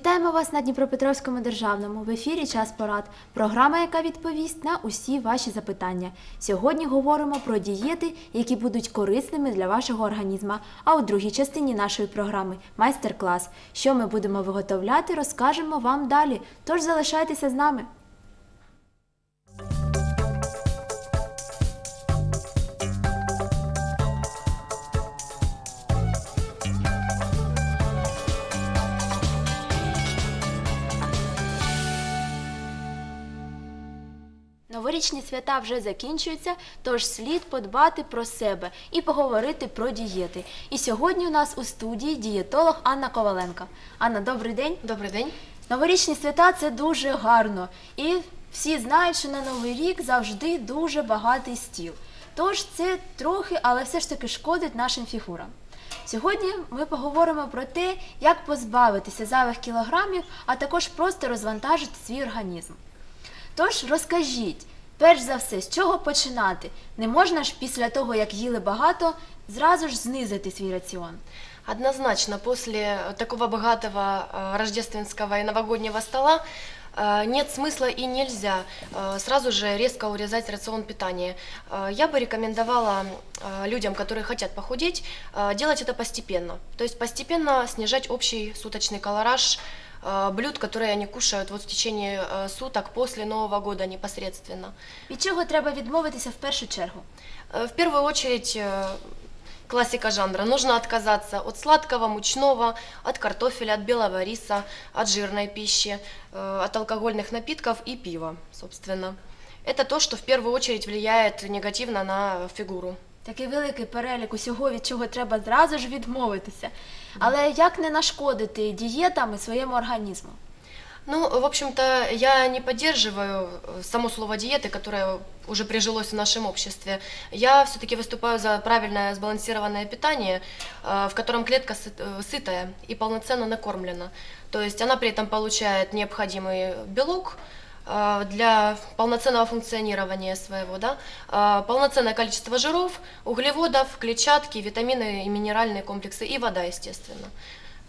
Вітаємо вас на Дніпропетровському державному в ефірі Час порад. Програма, яка відповість на усі ваші запитання. Сьогодні говоримо про дієти, які будуть корисними для вашого організму. А у другій частині нашої програми майстер-клас. Що ми будемо виготовляти, розкажемо вам далі. Тож залишайтеся з нами. Новорічні свята вже закінчуються, тож слід подбати про себе і поговорити про дієти. І сьогодні у нас у студії дієтолог Анна Коваленко. Анна, добрий день. Добрий день. Новорічні свята це дуже гарно. І всі знають, що на Новий рік завжди дуже багатий стіл. Тож це трохи, але все ж таки шкодить нашим фігурам. Сьогодні ми поговоримо про те, як позбавитися зайвих кілограмів, а також просто розвантажити свій організм. Тож розкажіть, перш за все, з чого починати? Не можна ж після того, як їли багато, зразу ж знизити свій раціон. Однозначно, после такого богатого э, рождественского и новогоднего стола э, нет смысла и нельзя э, сразу же резко урезать рацион питания. Э, Я бы рекомендовала э, людям, которые хотят похудеть, э, делать это постепенно. То есть постепенно снижать общий суточный колораж э, блюд, которые они кушают вот в течение э, суток после Нового года непосредственно. Від чого треба відмовитися в першу чергу? Э, В первую очередь, э, классика жанра, нужно отказаться от сладкого, мучного, от картофеля, от белого риса, от жирной пищи, э, от алкогольных напитков и пива, собственно. Это то, что в первую очередь влияет негативно на фигуру. Такий великий перелік усього, від чого треба зразу ж відмовитися. Але як не нашкодити дієтам і своєму організму? Ну, в общем-то, я не поддерживаю э, само слово диеты, которое уже прижилось в нашем обществе. Я все-таки выступаю за правильное сбалансированное питание, э, в котором клетка сыт- э, сытая и полноценно накормлена. То есть она при этом получает необходимый белок, э, для полноценного функционирования своего, да, э, полноценное количество жиров, углеводов, клетчатки, витамины и минеральные комплексы и вода, естественно.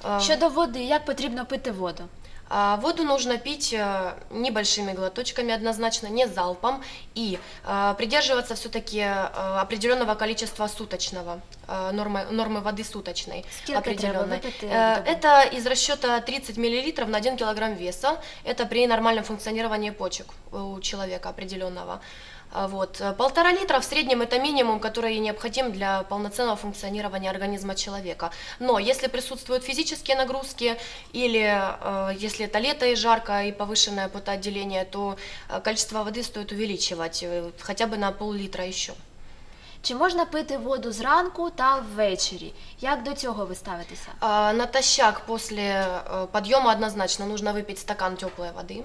Э, Щодо води, як потрібно пити воду? А Воду нужно пить э, небольшими глоточками однозначно, не залпом, и э, придерживаться все-таки определенного количества суточного, э, нормы, нормы воды суточной определенной. Э? Это из расчета 30 мл на 1 кг веса. Это при нормальном функционировании почек у человека определенного. А Вот. э, Полтора литра в среднем это минимум, который необходим для полноценного функционирования организма человека. Но если присутствуют физические нагрузки или э, если это лето и жарко и повышенное потоотделение, то э, количество воды стоит увеличивать э, хотя бы на пол-литра еще. Чи можна пити воду зранку та ввечері? Як до цього ви ставитеся? А, Натощак после э, подъема однозначно нужно выпить стакан теплой воды.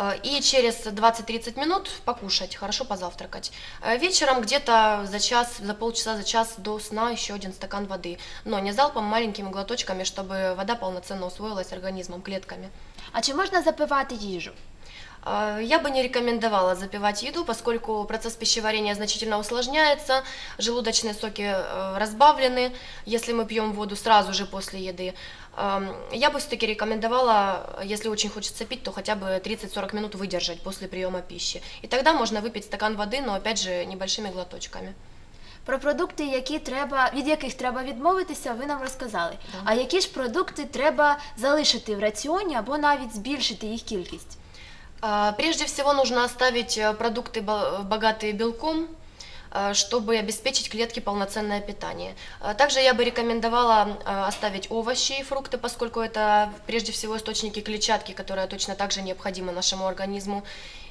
А, И через 20-30 минут покушать, хорошо позавтракать. Э, Вечером где-то за час, за полчаса, за час до сна еще один стакан воды. Но не залпом, маленькими глоточками, чтобы вода полноценно усвоилась организмом, клетками. А чи можна запивати їжу? А, Я бы не рекомендовала запивать еду, поскольку процесс пищеварения значительно усложняется, желудочные соки э, разбавлены, если мы пьем воду сразу же после еды. Ам, Я бы все-таки рекомендовала, если очень хочется пить, то хотя бы 30-40 минут выдержать после приема пищи. И тогда можно выпить стакан воды, но опять же небольшими глоточками. Про продукти, які треба, від яких треба відмовитися, ви нам розказали. Да. А які ж продукти треба залишити в раціоні або навіть збільшити їх кількість? А, Прежде всего нужно оставить э, продукты, бо- богатые белком, э, чтобы обеспечить клетке полноценное питание. А Также я бы рекомендовала э, оставить овощи и фрукты, поскольку это прежде всего источники клетчатки, которая точно так же необходима нашему организму,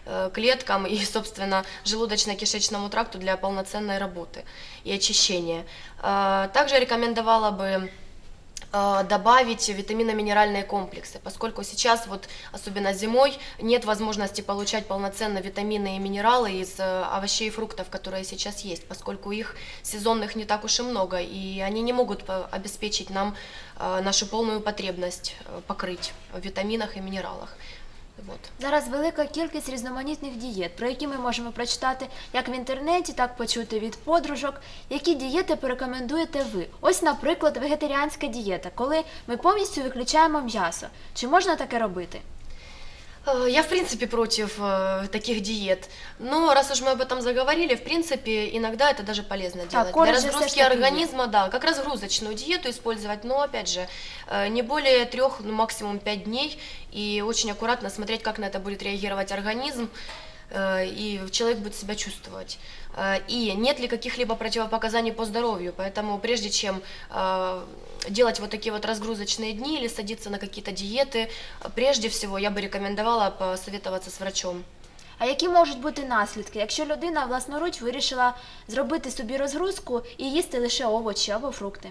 э, клеткам и, собственно, желудочно-кишечному тракту для полноценной работы и очищения. Также рекомендовала бы э, добавить витаминно-минеральные комплексы, поскольку сейчас вот особенно зимой нет возможности получать полноценно витамины и минералы из э, овощей и фруктов, которые сейчас есть, поскольку их сезонных не так уж и много, и они не могут по- обеспечить нам э, нашу полную потребность э, покрыть в витаминах и минералах. Вот. Зараз велика кількість різноманітних дієт, про які ми можемо прочитати як в інтернеті, так почути від подружок. Які дієти порекомендуєте ви? Ось, наприклад, вегетаріанська дієта, коли ми повністю виключаємо м'ясо. Чи можна таке робити? Э, Я, в принципе, против э, таких диет. Но раз уж мы об этом заговорили, в принципе, иногда это даже полезно делать. Для разгрузки организма, да, как разгрузочную диету использовать, но, опять же, э, не более трех, ну, максимум пять дней, и очень аккуратно смотреть, как на это будет реагировать организм, и человек будет себя чувствовать. Э, И нет ли каких-либо противопоказаний по здоровью, поэтому прежде чем э, делать вот такие вот разгрузочные дни или садиться на какие-то диеты, прежде всего я бы рекомендовала посоветоваться с врачом. А які можуть бути наслідки, якщо людина власноруч вирішила зробити собі розгрузку і їсти лише овочі або фрукти?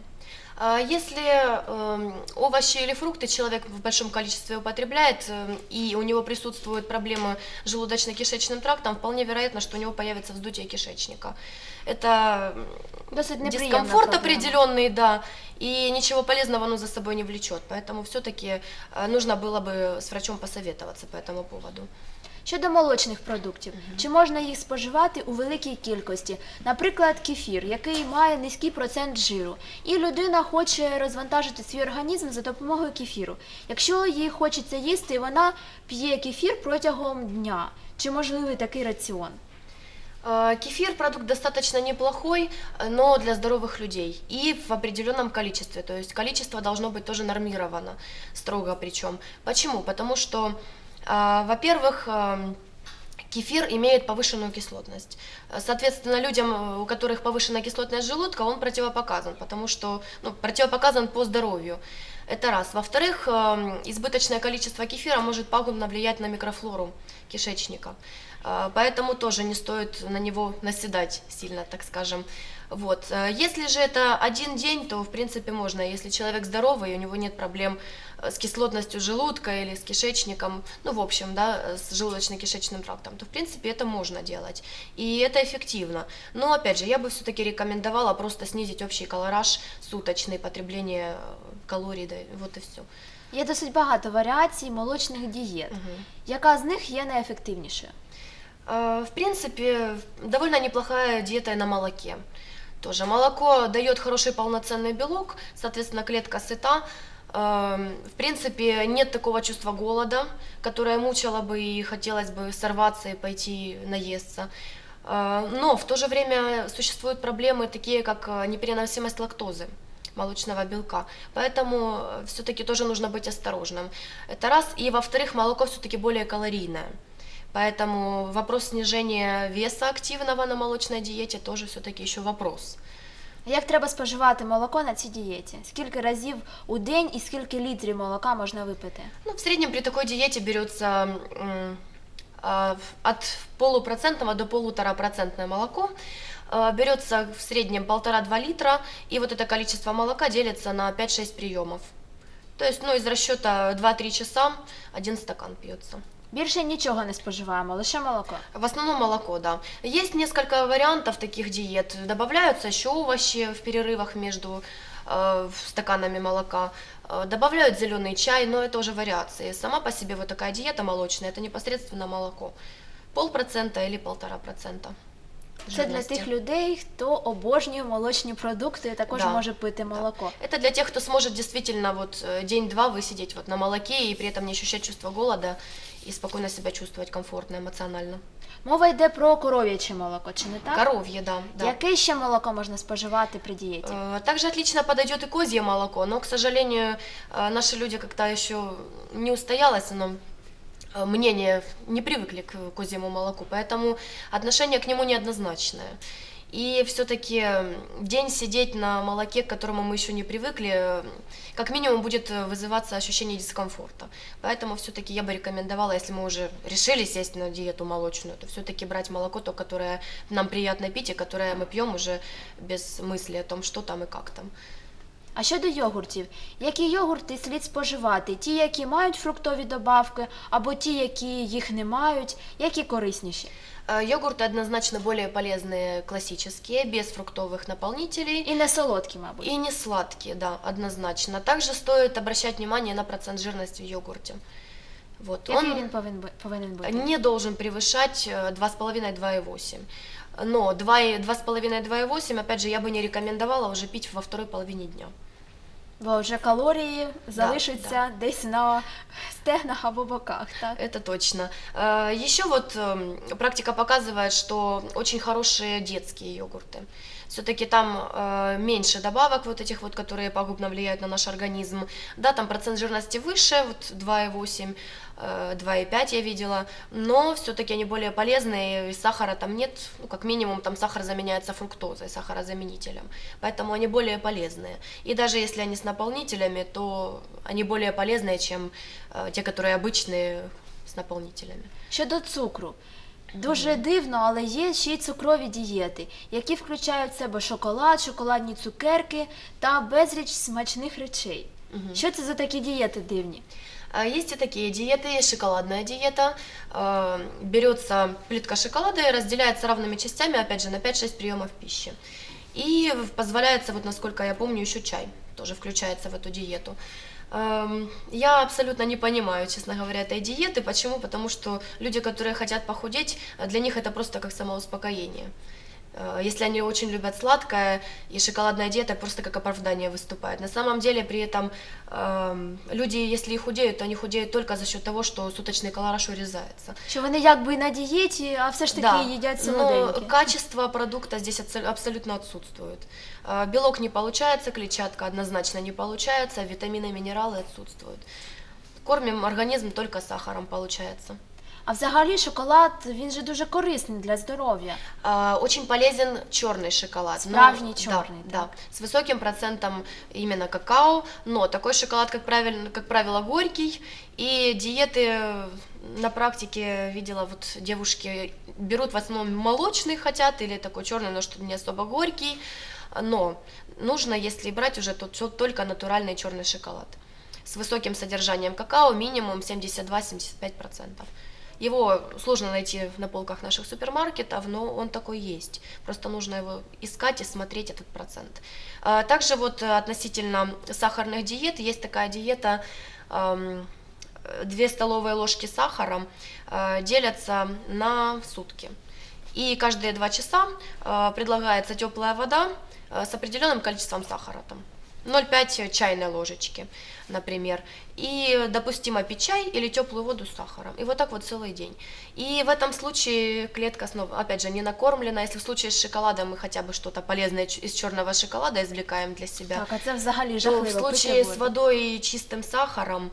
А Если эм, овощи или фрукты человек в большом количестве употребляет, эм, и у него присутствуют проблемы с желудочно-кишечным трактом, вполне вероятно, что у него появится вздутие кишечника. Это м, Досить неприємна дискомфорт проблема. определенный, да, и ничего полезного оно за собой не влечет. Поэтому все-таки нужно было бы с врачом посоветоваться по этому поводу. Щодо молочних продуктів, чи можна їх споживати у великій кількості? Наприклад, кефір, який має низький процент жиру, і людина хоче розвантажити свій організм за допомогою кефіру. Якщо їй хочеться їсти, вона п'є кефір протягом дня. Чи можливий такий раціон? Э, Кефир продукт достаточно неплохой, э, но для здоровых людей и в определенном количестве. То есть количество должно быть тоже нормировано, строго причем. Почему? Потому что, э, во-первых, эм, Кефир имеет повышенную кислотность. Соответственно, людям, э, у которых повышенная кислотность желудка, он противопоказан, потому что ну, противопоказан по здоровью. Это раз. Во-вторых, эм, избыточное количество кефира может пагубно влиять на микрофлору кишечника. Э, Поэтому тоже не стоит на него наседать сильно, так скажем. Вот. Э, Если же это один день, то в принципе можно. Если человек здоровый, у него нет проблем с кислотностью желудка или с кишечником, ну в общем, да, э, с желудочно-кишечным трактом, то в принципе это можно делать. И это эффективно. Но опять же, я бы все-таки рекомендовала просто снизить общий колораж суточный, потребление э, калорий, да, вот и все. Є досить багато варіацій молочних дієт. Яка з них є найефективнішою? Э, В принципе, довольно неплохая диета и на молоке. Тоже молоко дает хороший полноценный белок, соответственно, клетка сыта. Эм, В принципе, нет такого чувства голода, которое мучило бы и хотелось бы сорваться и пойти наесться. Э, Но в то же время существуют проблемы, такие как э, непереносимость лактозы молочного белка. Поэтому все-таки тоже нужно быть осторожным. Это раз. И во-вторых, молоко все-таки более калорийное. Поэтому вопрос снижения веса активного на молочной диете тоже все-таки еще вопрос. Як треба споживати молоко на цій дієті? Скільки разів у день і скільки літрів молока можна випити? Ну, в среднем при такой диете берется м, а, в- от полупроцентного до полуторапроцентное молоко. А, Берется в среднем полтора-два литра, и вот это количество молока делится на 5-6 приемов. То есть, ну, из расчета 2-3 часа один стакан пьется. Більше нічого не споживаємо, лише молоко. В основном молоко, да. Есть несколько вариантов таких диет. Добавляются еще овощи в перерывах между э, стаканами молока. Э, добавляют зеленый чай, но это уже вариации. Сама по себе вот такая диета молочная, это непосредственно молоко. Полпроцента или полтора процента. Це для жирности. тих людей, хто обожнює молочні продукти і також Да. може пити молоко. Это для тех, кто сможет действительно вот э, день-два высидеть вот на молоке и при этом не ощущать чувство голода и спокойно себя чувствовать комфортно, эмоционально. Мова йде про коров'яче молоко, чи не так? Коровье, да. да. Яке ще молоко можна споживати при дієті? Э, Также отлично подойдет и козье молоко, но, к сожалению, э, наши люди как-то еще не устоялось, оно э, мнение не привыкли к козьему молоку, поэтому отношение к нему неоднозначное. И все-таки день сидеть на молоке, к которому мы еще не привыкли, э, как минимум будет э, вызываться ощущение дискомфорта. Поэтому все-таки я бы рекомендовала, если мы уже решили сесть на диету молочную, то все-таки брать молоко, то, которое нам приятно пить и которое мы пьем уже без мысли о том, что там и как там. А щодо йогуртів, які йогурти слід споживати? Ті, які мають фруктові добавки, або ті, які їх не мають, які корисніші? Э, Йогурты однозначно более полезные классические, без фруктовых наполнителей. І не солодкі, мабуть. И не сладкие, да, однозначно. Также стоит обращать внимание на процент жирности в йогурте. Вот. Який Он він повинен бу- повинен бути? не должен превышать э, 2,5-2,8. Но 2,5-2,8, опять же, я бы не рекомендовала уже пить во второй половине дня. Бо вже калорії залишаться десь на стегнах або боках, так? Это точно. Еще вот эм, практика показывает, что очень хорошие детские йогурты. Все-таки там э, меньше добавок вот этих вот, которые пагубно влияют на наш организм. Да, там процент жирности выше, вот 2,8, э, 2,5 я видела, но все-таки они более полезные, и сахара там нет, ну, как минимум там сахар заменяется фруктозой, сахарозаменителем, поэтому они более полезные. И даже если они с наполнителями, то они более полезные, чем э, те, которые обычные с наполнителями. Щодо цукру. Дуже дивно, але є ще й цукрові дієти, які включають в себе шоколад, шоколадні цукерки та безліч смачних речей. Що це за такі дієти дивні? А, Есть и такие диеты, есть шоколадная диета. Э, Берется плитка шоколада и разделяется равными частями, опять же, на 5-6 приемов пищи. И позволяется, вот насколько я помню, еще чай тоже включается в эту диету. Эм, Я абсолютно не понимаю, честно говоря, этой диеты. Почему? Потому что люди, которые хотят похудеть, для них это просто как самоуспокоение. Э, Если они очень любят сладкое, и шоколадная диета просто как оправдание выступает. На самом деле при этом эм, люди, если и худеют, то они худеют только за счет того, что суточный колораж урезается. Що вони якби на дієті, а все ж таки їдять но солоденьке. качество продукта здесь абсо- абсолютно отсутствует. Э, Белок не получается, клетчатка однозначно не получается, витамины, минералы отсутствуют. Кормим организм только сахаром, получается. А взагалі шоколад він же дуже корисний для здоров'я. А, Очень полезен черный шоколад. но- Справжний да, чёрный, да, так. с высоким процентом именно какао, но такой шоколад, как правило, как правило, горький, и диеты на практике видела, вот девушки берут в основном молочный хотят, или такой черный, но что не особо горький, но нужно, если брать уже, то только натуральный черный шоколад с высоким содержанием какао, минимум 72-75%. Его сложно найти на полках наших супермаркетов, но он такой есть. Просто нужно его искать и смотреть этот процент. А, Также вот э, относительно сахарных диет, есть такая диета, ам, э, две столовые ложки сахара э, делятся на сутки. И каждые два часа предлагается теплая вода с определенным количеством сахара. Там 0,5 чайной ложечки, например. И допустимо пить чай или теплую воду с сахаром. И вот так вот целый день. И в этом случае клетка снова, опять же, не накормлена. Если в случае с шоколадом мы хотя бы что-то полезное из черного шоколада извлекаем для себя, Так, а це взагалі то жахливо. в пити случае с водой и чистым сахаром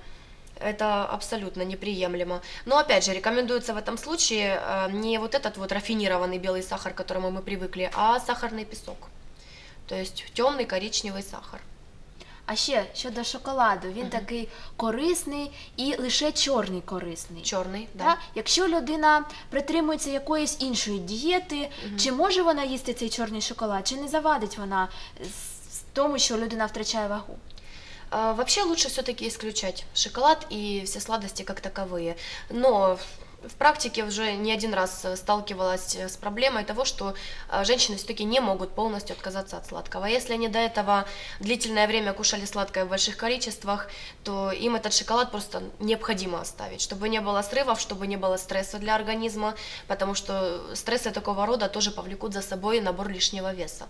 это абсолютно неприемлемо. Но опять же, рекомендуется в этом случае э, не вот этот вот рафинированный белый сахар, к которому мы привыкли, а сахарный песок. То есть темный коричневый сахар. А ще щодо шоколаду, він такий корисний і лише чорний корисний. Черный, да. Якщо людина притримується якоїсь іншої дієти, чи може вона їсти цей чорний шоколад, чи не завадить вона з- з тому, що людина втрачає вагу? А, Вообще лучше все-таки исключать шоколад и все сладости как таковые. Но в практике уже не один раз э, сталкивалась э, с проблемой того, что э, женщины все-таки не могут полностью отказаться от сладкого. Если они до этого длительное время кушали сладкое в больших количествах, то им этот шоколад просто необходимо оставить, чтобы не было срывов, чтобы не было стресса для организма, потому что стрессы такого рода тоже повлекут за собой набор лишнего веса.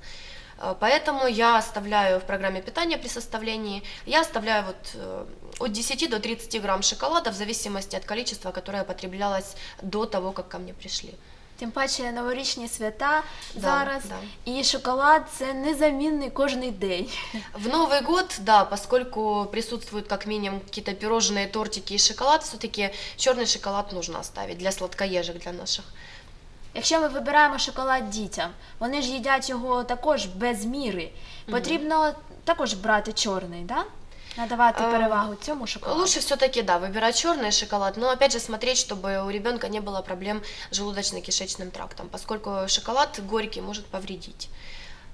Э, Поэтому я оставляю в программе питания при составлении, я оставляю вот э, от 10 до 30 грамм шоколада в зависимости от количества, которое потреблялось до того, как ко мне пришли. Тим паче новорічні свята Да, зараз, да. і шоколад це незамінний кожний день. В Новый год, да, поскольку присутствуют как минимум какие-то пирожные, тортики и шоколад, все-таки черный шоколад нужно оставить для сладкоежек, для наших. Якщо ми вибираємо шоколад дітям, вони ж їдять його також без міри. Потрібно також брати чорний, да? надавати А, перевагу цьому шоколаду. Лучше все-таки, да, выбирать черный шоколад, но опять же смотреть, чтобы у ребенка не было проблем с желудочно-кишечным трактом, поскольку шоколад горький может повредить.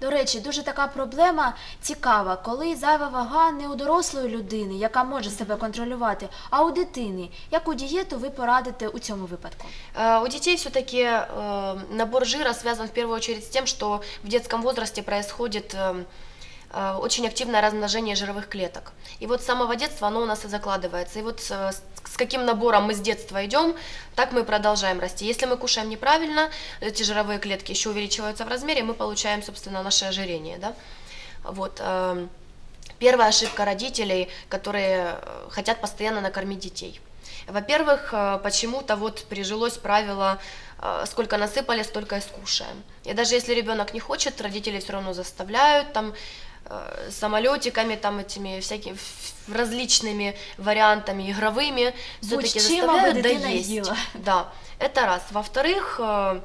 До речі, дуже така проблема цікава, коли зайва вага не у дорослої людини, яка може себе контролювати, а у дитини. Яку дієту ви порадите у цьому випадку? Э, У детей все-таки набор жира связан в первую очередь с тем, что в детском возрасте происходит э, э, очень активное размножение жировых клеток. И вот с самого детства оно у нас и закладывается. И вот э, с каким набором мы с детства идем, так мы продолжаем расти. Если мы кушаем неправильно, эти жировые клетки еще увеличиваются в размере, мы получаем, собственно, наше ожирение. Да? Вот. эм, Первая ошибка родителей, которые э, хотят постоянно накормить детей. Во-первых, э, почему-то вот прижилось правило, э, сколько насыпали, столько и скушаем. И даже если ребенок не хочет, родители все равно заставляют, там, э, самолетиками, там, этими всякими различными вариантами игровыми, все-таки заставляют доесть. Да, это раз. Во-вторых, э,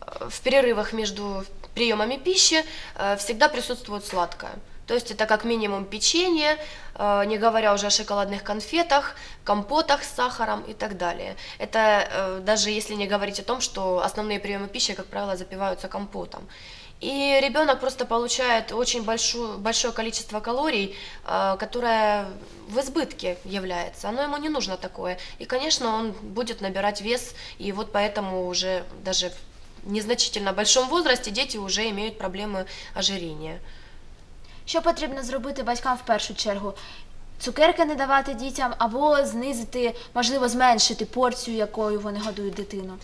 э, в перерывах между приемами пищи э, всегда присутствует сладкое. То есть это как минимум печенье, э, не говоря уже о шоколадных конфетах, компотах с сахаром и так далее. Это э, даже если не говорить о том, что основные приемы пищи, как правило, запиваются компотом. И ребенок просто получает очень большую, большое количество калорий, э, которое в избытке является. Оно ему не нужно такое. И, конечно, он будет набирать вес, и вот поэтому уже даже в незначительно большом возрасте дети уже имеют проблемы ожирения. Що потрібно зробити батькам в першу чергу? Цукерки не давати дітям або знизити, можливо, зменшити порцію, якою вони годують дитину.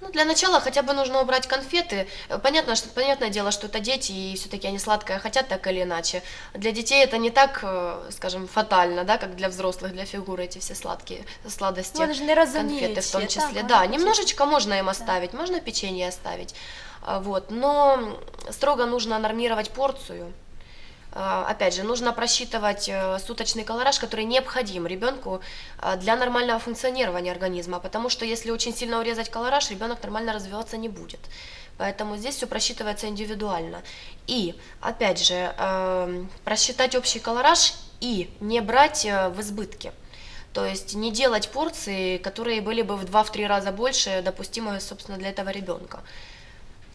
Ну, для начала хотя бы нужно убрать конфеты. Э, Понятно, что, понятное дело, что это дети, и все-таки они сладкое хотят так или иначе. Для детей это не так, э, скажем, фатально, да, как для взрослых, для фигуры эти все сладкие сладости. Вони ж не розуміють. конфеты в том числе. да, немножечко можно им оставить, можно печенье оставить. А, Вот, но строго нужно нормировать порцию. А, Опять же, нужно просчитывать э, суточный колораж, который необходим ребенку а, для нормального функционирования организма, потому что если очень сильно урезать колораж, ребенок нормально развиваться не будет. Поэтому здесь все просчитывается индивидуально. И, опять же, эм, просчитать общий колораж и не брать э, в избытке. То есть не делать порции, которые были бы в 2-3 раза больше допустимые, собственно, для этого ребенка.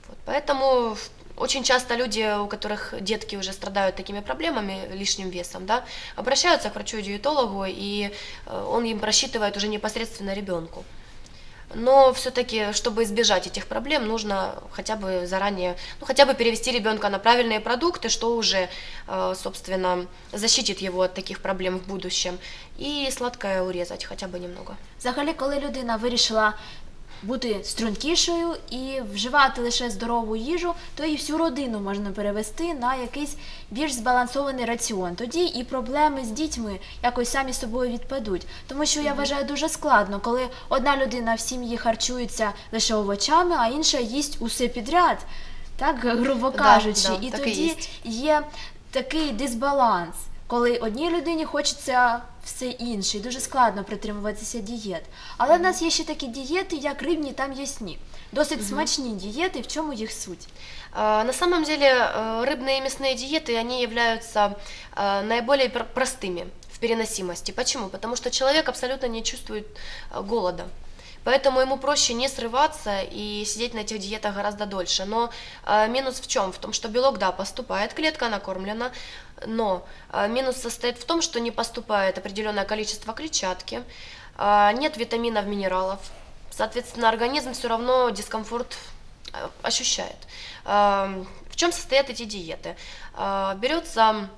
Вот, поэтому очень часто люди, у которых детки уже страдают такими проблемами, лишним весом, да, обращаются к врачу-диетологу, и э, он им просчитывает уже непосредственно ребенку. Но все-таки, чтобы избежать этих проблем, нужно хотя бы заранее, ну хотя бы перевести ребенка на правильные продукты, что уже, э, собственно, защитит его от таких проблем в будущем. И сладкое урезать хотя бы немного. Взагалі, коли людина вирішила бути стрункішою і вживати лише здорову їжу, то і всю родину можна перевести на якийсь більш збалансований раціон. Тоді і проблеми з дітьми якось самі собою відпадуть. Тому що я вважаю дуже складно, коли одна людина в сім'ї харчується лише овочами, а інша їсть усе підряд. Так, грубо кажучи, да, і і тоді єсть. є такий дисбаланс, коли одній людині хочеться все інше, і дуже складно притримуватися дієт. Але в нас є ще такі дієти, як рибні та м'ясні. Досить смачні дієти, в чому їх суть? А, На самом деле э, рыбные и мясные диеты, они являются э, наиболее пр- простыми в переносимости. Почему? Потому что человек абсолютно не чувствует э, голода. Поэтому ему проще не срываться и сидеть на этих диетах гораздо дольше. Но э, минус в чем? В том, что белок, да, поступает, клетка накормлена, но э, минус состоит в том, что не поступает определенное количество клетчатки, э, нет витаминов, минералов. Соответственно, организм все равно дискомфорт э, ощущает. В чем состоят эти диеты? Э, Берется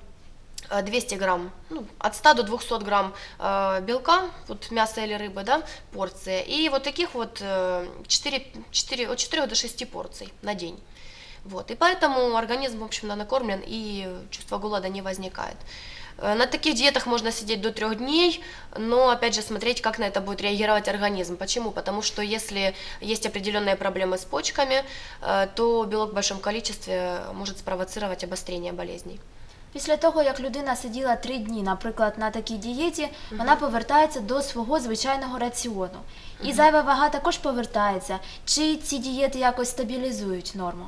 э, 200 грамм, ну, от 100 до 200 грамм э, белка, вот мяса или рыбы, да, порция, и вот таких вот э, 4, 4, от 4 до 6 порций на день. Вот, и поэтому организм, в общем-то, накормлен, и чувство голода не возникает. Э, На таких диетах можно сидеть до трех дней, но опять же смотреть, как на это будет реагировать организм. Почему? Потому что если есть определенные проблемы с почками, э, то белок в большом количестве может спровоцировать обострение болезней. Після того, як людина сиділа три дні, наприклад, на такій дієті, вона повертається до свого звичайного раціону. І зайва вага також повертається. Чи ці дієти якось стабілізують норму?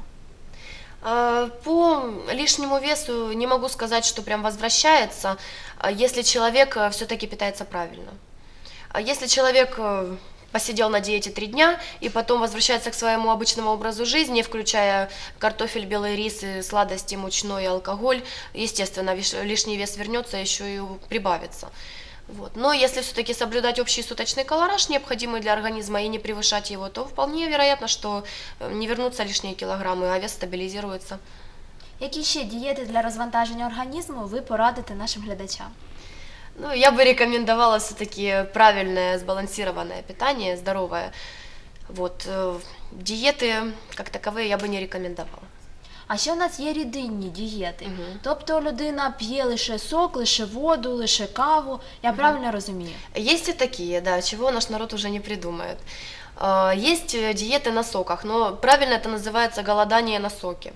Э, По лишнему весу не могу сказать, что прям возвращается, а если человек все-таки питается правильно. Если человек э, посидел на диете три дня и потом возвращается к своему обычному образу жизни, включая картофель, белый рис, сладости, мучной и алкоголь, естественно, лишний вес вернется, еще и прибавится. Вот. Но если все-таки соблюдать общий суточный колораж, необходимый для организма, и не превышать его, то вполне вероятно, что э, не вернутся лишние килограммы, а вес стабилизируется. Які ще дієти для розвантаження організму ви порадите нашим глядачам? Ну, я бы рекомендовала все-таки правильное, сбалансированное питание, здоровое. Вот, э, диеты как таковые я бы не рекомендовала. А ще в нас є рідинні дієти. Мгм. Тобто людина п'є лише сок, лише воду, лише каву. Я правильно розумію? Есть и такие, да, чего наш народ уже не придумает. А, Есть э, диеты на соках, но правильно это называется голодание на соке.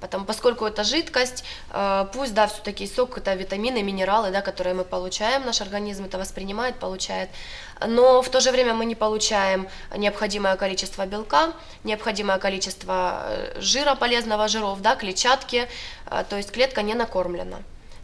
Потому, поскольку это жидкость, э, пусть, да, все-таки сок это витамины, минералы, да, которые мы получаем, наш организм это воспринимает, получает, но в то же время мы не получаем необходимое количество белка, необходимое количество э, жира полезного, жиров, да, клетчатки, э, то есть клетка не накормлена.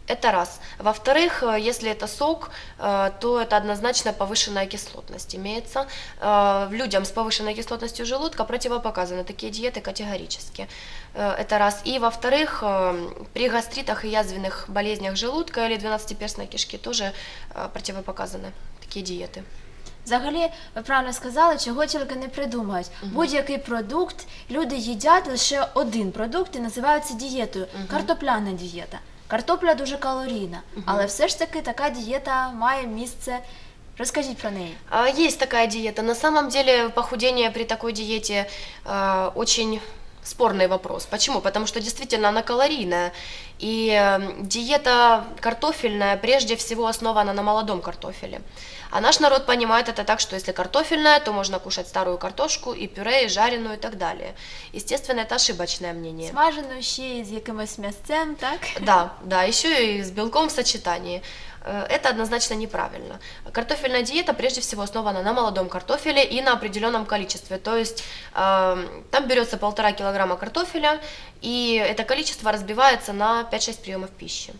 Это раз. Во-вторых, э, если это сок, э, то это однозначно повышенная кислотность имеется. Э, Людям с повышенной кислотностью желудка противопоказаны такие диеты категорически. Э, Это раз. И во-вторых, э, при гастритах и язвенных болезнях желудка или 12-перстной кишки тоже э, противопоказаны такие диеты. Взагалі, ви правильно сказали, чого тільки не придумають. Будь-який продукт люди їдять лише один продукт і називають це дієтою. Картопляна дієта. Картопля дуже калорійна, але все ж таки така дієта має місце. Розкажіть про неї. А, Есть такая диета. На самом деле похудение при такой диете э, очень спорный вопрос. Почему? Потому что действительно она калорийная. и э, диета картофельная прежде всего основана на молодом картофеле. А наш народ понимает это так, что если картофельная, то можно кушать старую картошку и пюре, и жареную и так далее. Естественно, это ошибочное мнение. Смажену ще з якимось м'ясцем, так? Да, да, еще и с белком в сочетании. Э, Это однозначно неправильно. Картофельная диета прежде всего основана на молодом картофеле и на определенном количестве. То есть э, там берется полтора килограмма картофеля, и это количество разбивается на 5-6 приемов пищи.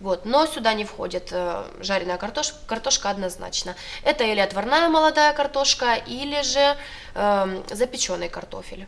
Вот. Но сюда не входит э, жареная картошка, картошка однозначно. Это или отварная молодая картошка, или же э, запеченный картофель,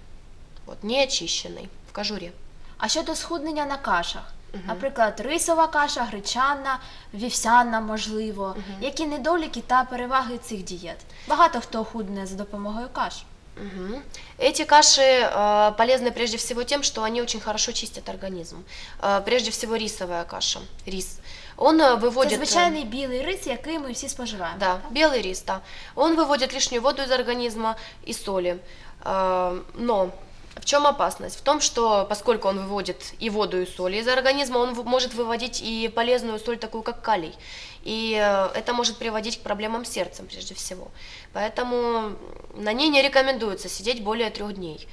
вот, не очищенный в кожуре. А щодо схуднення на кашах, наприклад, рисова каша, гречана, вівсяна, можливо. Які недоліки та переваги цих дієт? Багато хто худне за допомогою каш. Мгм. Эти каши э, полезны прежде всего тем, что они очень хорошо чистят организм. Э, прежде всего рисовая каша, рис. Он э, выводит... Це э, звичайний білий рис, який ми всі споживаємо. Да, белый рис, да. Он выводит лишнюю воду из организма и соли. Э, Но в чем опасность? В том, что поскольку он выводит и воду, и соли из организма, он может выводить и полезную соль, такую как калий. И э, это может приводить к проблемам с сердцем прежде всего. Поэтому на ней не рекомендуется сидеть более трех дней.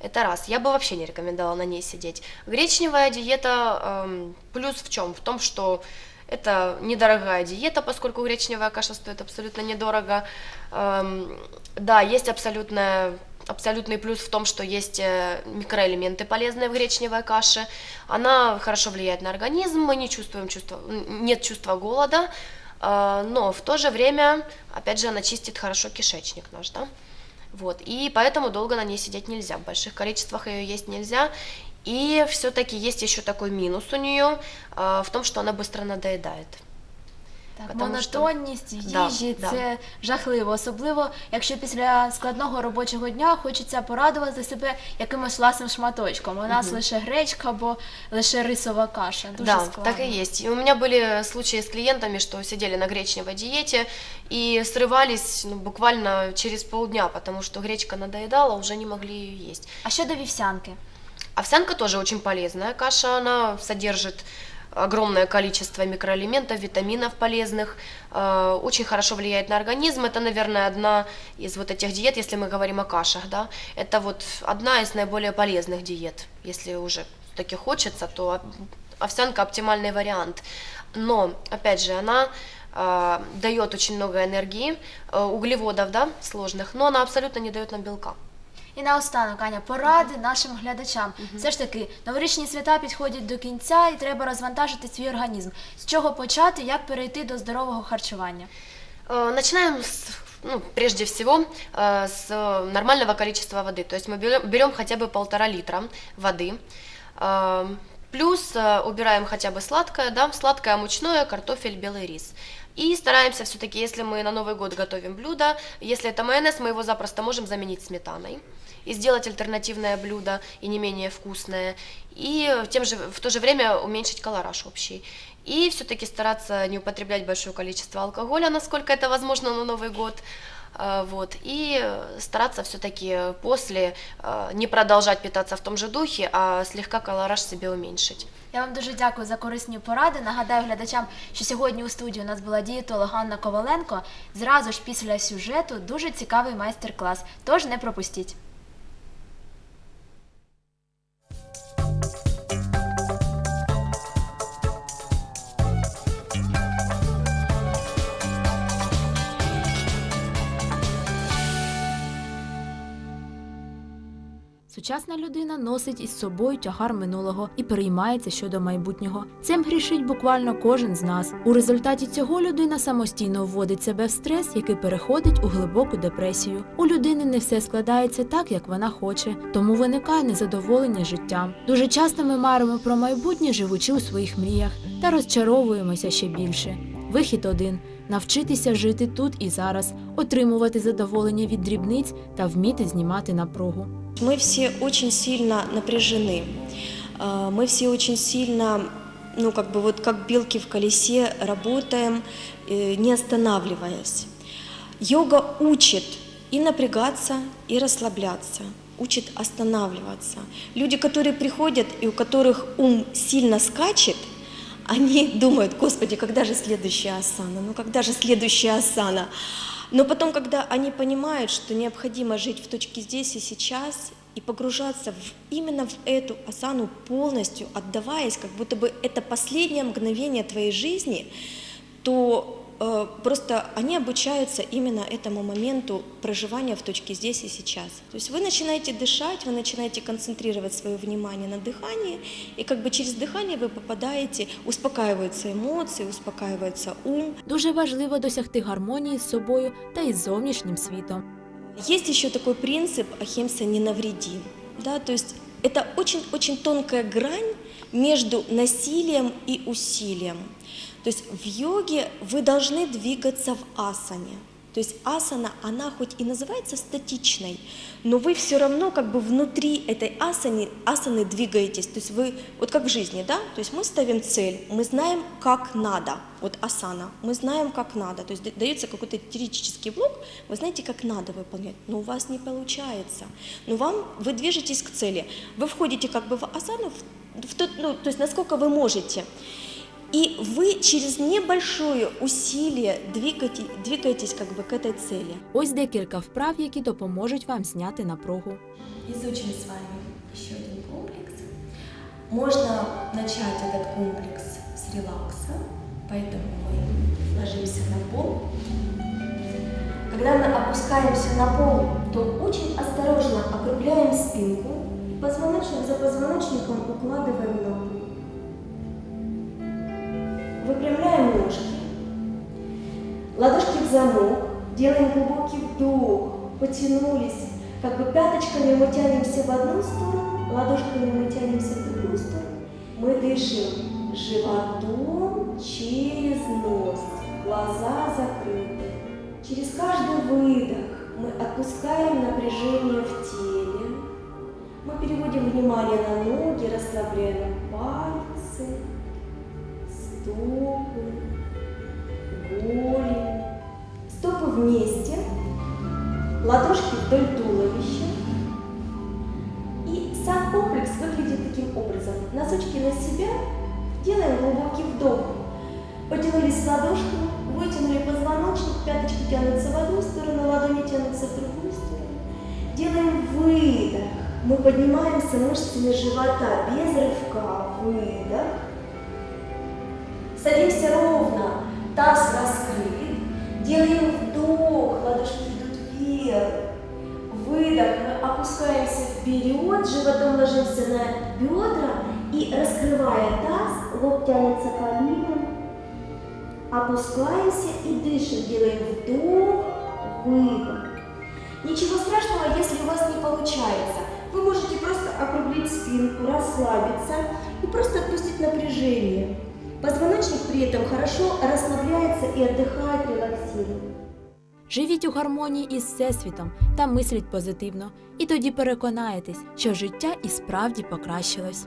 Это раз. Я бы вообще не рекомендовала на ней сидеть. Гречневая диета эм, плюс в чем? В том, что это недорогая диета, поскольку гречневая каша стоит абсолютно недорого. Эм, да, есть абсолютная Абсолютный плюс в том, что есть э, микроэлементы полезные в гречневой каше. Она хорошо влияет на организм, мы не чувствуем чувства, нет чувства голода, э, но в то же время, опять же, она чистит хорошо кишечник наш, да. Вот, и поэтому долго на ней сидеть нельзя, в больших количествах ее есть нельзя. И все-таки есть еще такой минус у нее э, в том, что она быстро надоедает. Так, Потому монотонність Да, їжі да. це жахливо, особливо якщо після складного робочого дня хочеться порадувати себе якимось власним шматочком. У нас лише гречка або лише рисова каша. Дуже да, складно. так есть. И у меня были случаи с клиентами, что сидели на гречневой диете и срывались ну, буквально через полдня, потому что гречка надоедала, уже не могли ее есть. А щодо вівсянки? Овсянка тоже очень полезная каша, она содержит огромное количество микроэлементов, витаминов полезных, э, очень хорошо влияет на организм. Это, наверное, одна из вот этих диет, если мы говорим о кашах, да, это вот одна из наиболее полезных диет. Если уже таки хочется, то овсянка оптимальный вариант. Но, опять же, она э, дает очень много энергии, э, углеводов, да, сложных, но она абсолютно не дает нам белка. І наостанок, Аня, поради нашим глядачам. Все ж таки, новорічні свята підходять до кінця і треба розвантажити свій організм. З чого почати, як перейти до здорового харчування? Э, Начинаем с, ну, прежде всего э, с э, нормального количества воды. То есть мы берем, берем хотя бы полтора литра воды. Э, Плюс э, убираем хотя бы сладкое, да, сладкое мучное, картофель, белый рис. И стараемся все-таки, если мы на Новый год готовим блюдо, если это майонез, мы его запросто можем заменить сметаной и сделать альтернативное блюдо и не менее вкусное, и в, тем же, в то же время уменьшить колораж общий. И все-таки стараться не употреблять большое количество алкоголя, насколько это возможно на Новый год. Э, Вот, и э, стараться все-таки после э, не продолжать питаться в том же духе, а слегка колораж себе уменьшить. Я вам дуже дякую за корисні поради. Нагадаю глядачам, що сьогодні у студії у нас була дієтолог Ганна Коваленко. Зразу ж після сюжету дуже цікавий майстер-клас. Тож не пропустіть. Сучасна людина носить із собою тягар минулого і переймається щодо майбутнього. Цим грішить буквально кожен з нас. У результаті цього людина самостійно вводить себе в стрес, який переходить у глибоку депресію. У людини не все складається так, як вона хоче, тому виникає незадоволення життям. Дуже часто ми маримо про майбутнє, живучи у своїх мріях, та розчаровуємося ще більше. Вихід один навчитися жити тут і зараз, отримувати задоволення від дрібниць та вміти знімати напругу. Мы все очень сильно напряжены. А, Мы все очень сильно, ну как бы вот как белки в колесе работаем, э, не останавливаясь. Йога учит и напрягаться, и расслабляться, учит останавливаться. Люди, которые приходят и у которых ум сильно скачет, они думают, Господи, когда же следующая асана? Ну когда же следующая асана? Но потом, когда они понимают, что необходимо жить в точке здесь и сейчас и погружаться в, именно в эту асану полностью, отдаваясь, как будто бы это последнее мгновение твоей жизни, то просто они обучаются именно этому моменту проживания в точке здесь и сейчас. То есть вы начинаете дышать, вы начинаете концентрировать свое внимание на дыхании, и как бы через дыхание вы попадаете, успокаиваются эмоции, успокаивается ум, Дуже важливо досягти гармонії з собою та із зовнішнім світом. Есть еще такой принцип «ахимса не навреди». Да, то есть это очень-очень тонкая грань между насилием и усилием. То есть в йоге вы должны двигаться в асане. То есть асана, она хоть и называется статичной, но вы все равно как бы внутри этой асаны, асаны двигаетесь. То есть вы, вот как в жизни, да? То есть мы ставим цель, мы знаем, как надо. Вот асана, мы знаем, как надо. То есть дается какой-то теоретический блок, вы знаете, как надо выполнять, но у вас не получается. Но вам, вы движетесь к цели. Вы входите как бы в асану, в, в тот, ну, то есть насколько вы можете. И вы через небольшое усилие двигаете, двигаетесь как бы к этой цели. Ось декілька вправ, які допоможуть вам зняти напругу. Изучим с вами еще один комплекс. Можно начать этот комплекс с релакса, поэтому мы ложимся на пол. Когда мы опускаемся на пол, то очень осторожно округляем спинку позвоночник за позвоночником укладываем пол. Выпрямляем ножки, ладошки в замок, делаем глубокий вдох, потянулись, как бы пяточками мы тянемся в одну сторону, ладошками мы тянемся в другую сторону. Мы дышим животом через нос, глаза закрыты. Через каждый выдох мы отпускаем напряжение в теле. Мы переводим внимание на ноги, расслабляем пальцы, стопы, голень. Стопы вместе, ладошки вдоль туловища. И сам комплекс выглядит таким образом. Носочки на себя, делаем глубокий вдох. Потянулись ладошками, вытянули позвоночник, пяточки тянутся в одну сторону, ладони тянутся в другую сторону. Делаем выдох. Мы поднимаемся мышцами живота без рывка. Выдох. Садимся ровно, таз раскрыт. Делаем вдох, ладошки идут вверх. Выдох, мы опускаемся вперед, животом ложимся на бедра и раскрывая таз, лоб тянется к коленям. Опускаемся и дышим, делаем вдох, выдох. Ничего страшного, если у вас не получается. Вы можете просто округлить спинку, расслабиться и просто отпустить напряжение. Позвоночник при этом хорошо расслабляется и отдыхает, релаксирует. Живіть у гармонії із Всесвітом та мисліть позитивно, і тоді переконаєтесь, що життя і справді покращилось.